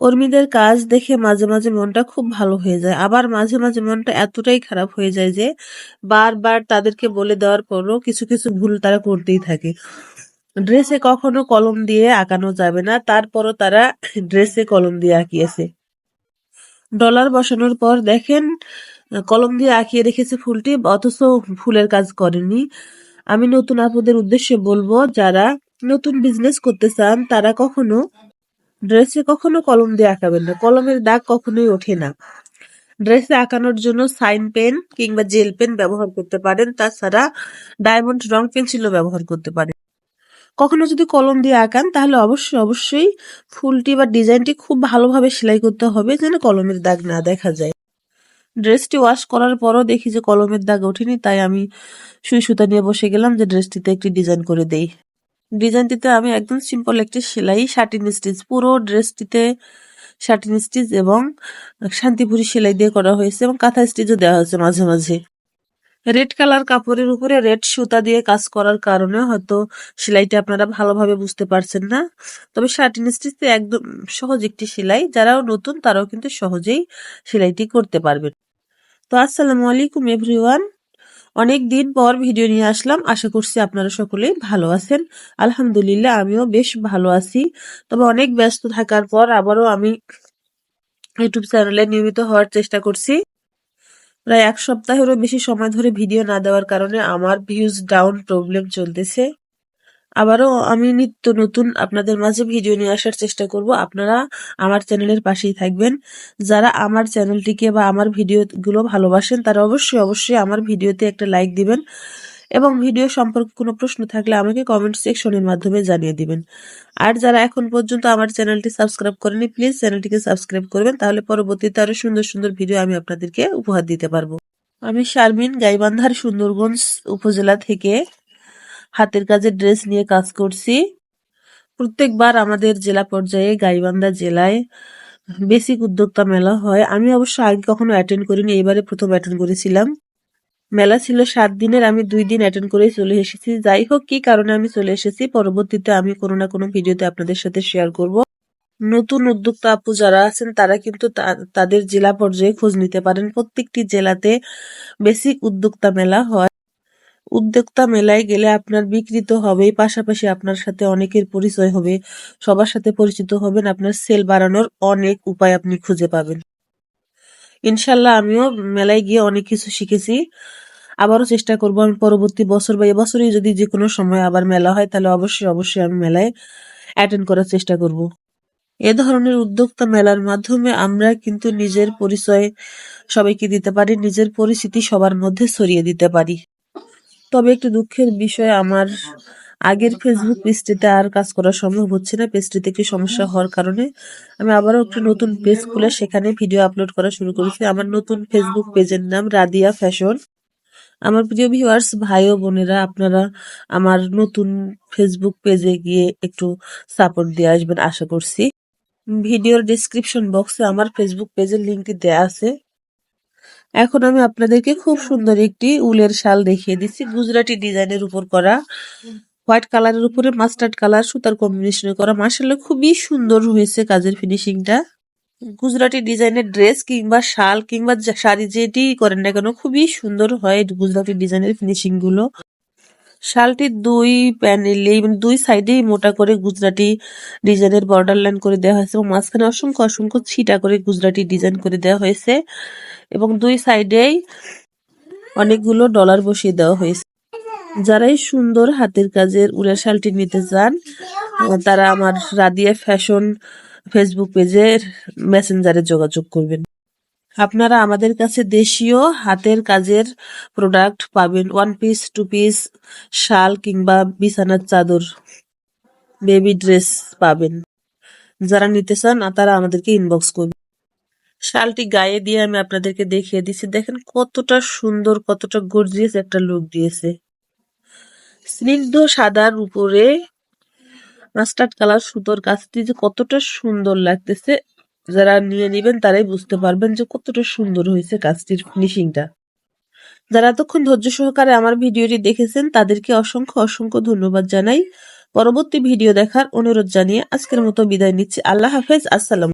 কর্মীদের কাজ দেখে মাঝে মাঝে মনটা খুব ভালো হয়ে যায়। আবার মাঝে মাঝে মনটা এতটাই খারাপ হয়ে যায় যে বারবার তাদেরকে বলে দেওয়ার পরও কিছু কিছু ভুল তারা করতেই থাকে। ড্রেসে কখনো কলম দিয়ে আঁকানো যাবে না, তারপরও তারা ড্রেসে কলম দিয়ে আঁকিয়েছে। ডলার বসানোর পর দেখেন, কলম দিয়ে আঁকিয়ে রেখেছে ফুলটি, অথচ ফুলের কাজ করেনি। আমি নতুন আপুদের উদ্দেশ্যে বলব, যারা নতুন বিজনেস করতে চান, তারা কখনো ড্রেসে কখনো কলম দিয়ে আঁকাবেন না, কলমের দাগ কখনোই ওঠে না। ড্রেসে আঁকানোর জন্য সাইন পেন কিংবা জেল পেন ব্যবহার করতে পারেন, তাছাড়া ডায়মন্ড রং পেন্সিলও ব্যবহার করতে পারেন। কখনো যদি কলম দিয়ে আঁকান, তাহলে অবশ্যই অবশ্যই ফুলটি বা ডিজাইনটি খুব ভালোভাবে সেলাই করতে হবে যেন কলমের দাগ না দেখা যায়। ড্রেসটি ওয়াশ করার পরও দেখি যে কলমের দাগ ওঠেনি, তাই আমি সুই সুতা নিয়ে বসে গেলাম যে ড্রেসটিতে একটি ডিজাইন করে দেই। ডিজাইনটিতে আমি একদম সিম্পল একটি সেলাই শার্টিন স্টিচ পুরো ড্রেসটিতে শার্টিন স্টিচ এবং শান্তিপুরি সেলাই দিয়ে করা হয়েছে এবং কাঁথা স্টিচও দেওয়া হয়েছে মাঝে মাঝে। রেড কালার কাপড়ের উপরে রেড সুতা দিয়ে কাজ করার কারণে হয়তো সেলাইটা আপনারা ভালোভাবে বুঝতে পারছেন না। তবে শার্টিন স্টিচ একদম সহজ একটি সেলাই, যারাও নতুন তারাও কিন্তু সহজেই সেলাইটি করতে পারবেন। তো আসসালামু আলাইকুম এভরিওয়ান অনেক দিন পর ভিডিও নিয়ে আসলাম। আশা করছি আপনারা সকলেই ভালো আছেন। আলহামদুলিল্লাহ, আমিও বেশ ভালো আছি। তবে অনেক ব্যস্ত থাকার পর আবারও আমি ইউটিউব চ্যানেলে নিয়মিত হওয়ার চেষ্টা করছি। প্রায় এক সপ্তাহেরও বেশি সময় ধরে ভিডিও না দেওয়ার কারণে আমার ভিউজ ডাউন প্রবলেম চলতেছে। আবারও আমি নিত্য নতুন আপনাদের মাঝে ভিডিও নিয়ে আসার চেষ্টা করব। আপনারা আমার চ্যানেলের পাশেই থাকবেন। যারা আমার চ্যানেলটিকে বা আমার ভিডিওগুলো ভালোবাসেন, তারা অবশ্যই অবশ্যই আমার ভিডিওতে একটা লাইক দিবেন এবং ভিডিও সম্পর্কে কোনো প্রশ্ন থাকলে আমাকে কমেন্ট সেকশনের মাধ্যমে জানিয়ে দিবেন। আর যারা এখন পর্যন্ত আমার চ্যানেলটি সাবস্ক্রাইব করেনি প্লিজ চ্যানেলটিকে সাবস্ক্রাইব করবেন, তাহলে পরবর্তীতে আরও সুন্দর সুন্দর ভিডিও আমি আপনাদেরকে উপহার দিতে পারব। আমি শারমিন গাইবান্ধার সুন্দরগঞ্জ উপজেলা থেকে হাতের কাজের ড্রেস নিয়ে কাজ করছি। প্রত্যেকবার আমাদের জেলা পর্যায়ে গাইবান্ধা জেলায় বেসিক উদ্যোক্তা মেলা হয়। আমি অবশ্য আগে কখনো অ্যাটেন্ড করিনি, এবারে প্রথম অ্যাটেন্ড করেছিলাম। মেলা ছিল সাত দিনের, আমি দুই দিন অ্যাটেন্ড করে চলে এসেছি। যাই হোক, কি কারণে আমি চলে এসেছি, পরবর্তীতে আমি কোনো না কোনো ভিডিওতে আপনাদের সাথে শেয়ার করব। নতুন উদ্যোক্তা আপু যারা আছেন, তারা কিন্তু তাদের জেলা পর্যায়ে খোঁজ নিতে পারেন। প্রত্যেকটি জেলাতে বেসিক উদ্যোক্তা মেলা হয়। উদ্যোক্তা মেলায় গেলে আপনার বিক্রি তো হবেই, পাশাপাশি আপনার সাথে অনেকের পরিচয় হবে। সবার সাথে পরিচিত হবেন, আপনার সেল বাড়ানোর অনেক উপায় আপনি খুঁজে পাবেন। ইনশাল্লাহ আমিও মেলায় গিয়ে অনেক কিছু শিখেছি। আবারও চেষ্টা করব আমি পরবর্তী বছর বা এবছরই যদি যে কোনো সময় আবার মেলা হয়, তাহলে অবশ্যই অবশ্যই আমি মেলায় অ্যাটেন্ড করার চেষ্টা করব। এ ধরনের উদ্যোক্তা মেলার মাধ্যমে আমরা কিন্তু নিজের পরিচয় সবাইকে দিতে পারি, নিজের পরিচিতি সবার মধ্যে ছড়িয়ে দিতে পারি। তবে একটু দুঃখের বিষয়, আমার আগের ফেসবুক পেজটিতে আর কাজ করা সম্ভব হচ্ছে না। পেজটিতে একটি সমস্যা হওয়ার কারণে আমি আবারও একটি নতুন পেজ খুলে সেখানে ভিডিও আপলোড করা শুরু করেছি। আমার নতুন ফেসবুক পেজের নাম রাদিয়া ফ্যাশন। আমার প্রিয় ভিউয়ার্স ভাই ও বোনেরা, আপনারা আমার নতুন ফেসবুক পেজে গিয়ে একটু সাপোর্ট দিয়ে আসবেন, আশা করছি। ভিডিওর ডিসক্রিপশন বক্সে আমার ফেসবুক পেজের লিঙ্কটি দেয়া আছে। এখন আমি আপনাদেরকে খুব সুন্দর একটি উলের শাল দেখিয়ে দিচ্ছি। গুজরাটি ডিজাইনের উপর করা, হোয়াইট কালারের উপরে মাস্টার্ড কালার, সুতার কম্বিনেশনে করা। মার্শাল্লাহ খুবই সুন্দর হয়েছে কাজের ফিনিশিংটা। গুজরাটি ডিজাইনের ড্রেস কিংবা শাল কিংবা শাড়ি যেটি করেন না কেন, খুবই সুন্দর হয় গুজরাটি ডিজাইনের ফিনিশিংগুলো শালটির দুই প্যানেলে মানে দুই সাইডেই মোটা করে গুজরাটি ডিজাইনের বর্ডার লাইন করে দেওয়া হয়েছে এবং মাঝখানে অসংখ্য অসংখ্য ছিটা করে গুজরাটি ডিজাইন করে দেওয়া হয়েছে এবং দুই সাইডেই অনেকগুলো ডলার বসিয়ে দেওয়া হয়েছে। যারাই সুন্দর হাতের কাজের উড়ের শালটি নিতে চান তারা আমার রাদিয়া ফ্যাশন ফেসবুক পেজের মেসেঞ্জারে যোগাযোগ করবেন। আপনারা আমাদের কাছে দেশীয় হাতের কাজের প্রোডাক্ট পাবেন। ওয়ান পিস টু পিস শাল কিংবা বিছানার চাদর বেবি ড্রেস পাবেন। যারা নিতে চান, তারা আমাদেরকে ইনবক্স করবেন শালটি গায়ে দিয়ে আমি আপনাদেরকে দেখিয়ে দিচ্ছি। দেখেন কতটা সুন্দর, কতটা গর্জিয়াস একটা লুক দিয়েছে। স্নিগ্ধ সাদার উপরে মাস্টার্ড কালার সুতোর কাজটি যে কতটা সুন্দর লাগতেছে। যারা নিয়ে নেবেন তারাই বুঝতে পারবেন যে কতটা সুন্দর হয়েছে কাজটির ফিনিশিংটা যারা এতক্ষণ ধৈর্য সহকারে আমার ভিডিওটি দেখেছেন, তাদেরকে অসংখ্য অসংখ্য ধন্যবাদ জানাই। পরবর্তী ভিডিও দেখার অনুরোধ জানিয়ে আজকের মতো বিদায় নিচ্ছি। আল্লাহ হাফেজ, আসসালাম